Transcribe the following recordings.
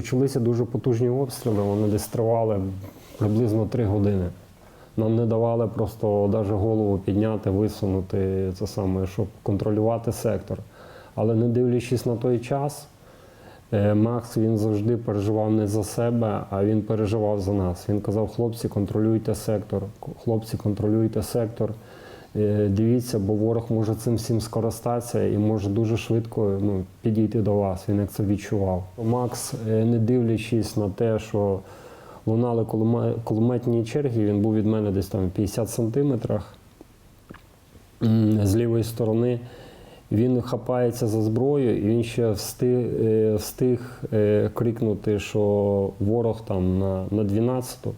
Почалися дуже потужні обстріли, вони десь тривали приблизно три години. Нам не давали просто навіть голову підняти, висунути це саме, щоб контролювати сектор. Але не дивлячись на той час, е, Макс він завжди переживав не за себе, а він переживав за нас. Він казав: хлопці, контролюйте сектор, хлопці, контролюйте сектор. Е, Дивіться, бо ворог може цим всім скористатися і може дуже швидко ну, підійти до вас. Він як це відчував. Макс, е, не дивлячись на те, що лунали кулеметні черги, він був від мене десь там в 50 сантиметрах з лівої сторони. Він хапається за зброю, і він ще встиг, е, встиг е, крикнути, що ворог там на, на 12-ту.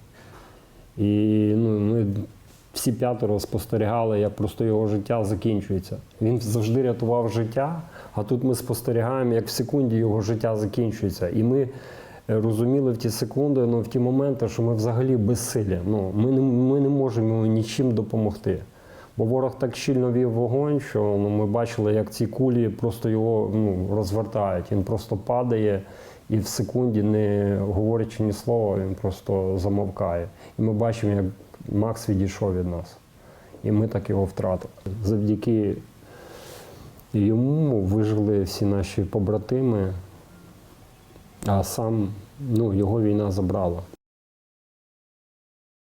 І ну, ми всі п'ятеро спостерігали, як просто його життя закінчується. Він завжди рятував життя, а тут ми спостерігаємо, як в секунді його життя закінчується. І ми е, розуміли в ті секунди, ну, в ті моменти, що ми взагалі безсилі. Ну, ми, не, ми не можемо йому нічим допомогти. Бо ворог так щільно вів вогонь, що ну, ми бачили, як ці кулі просто його ну, розвертають. Він просто падає і в секунді, не говорячи ні слова, він просто замовкає. І ми бачимо, як Макс відійшов від нас. І ми так його втратили. Завдяки йому вижили всі наші побратими, а сам ну, його війна забрала.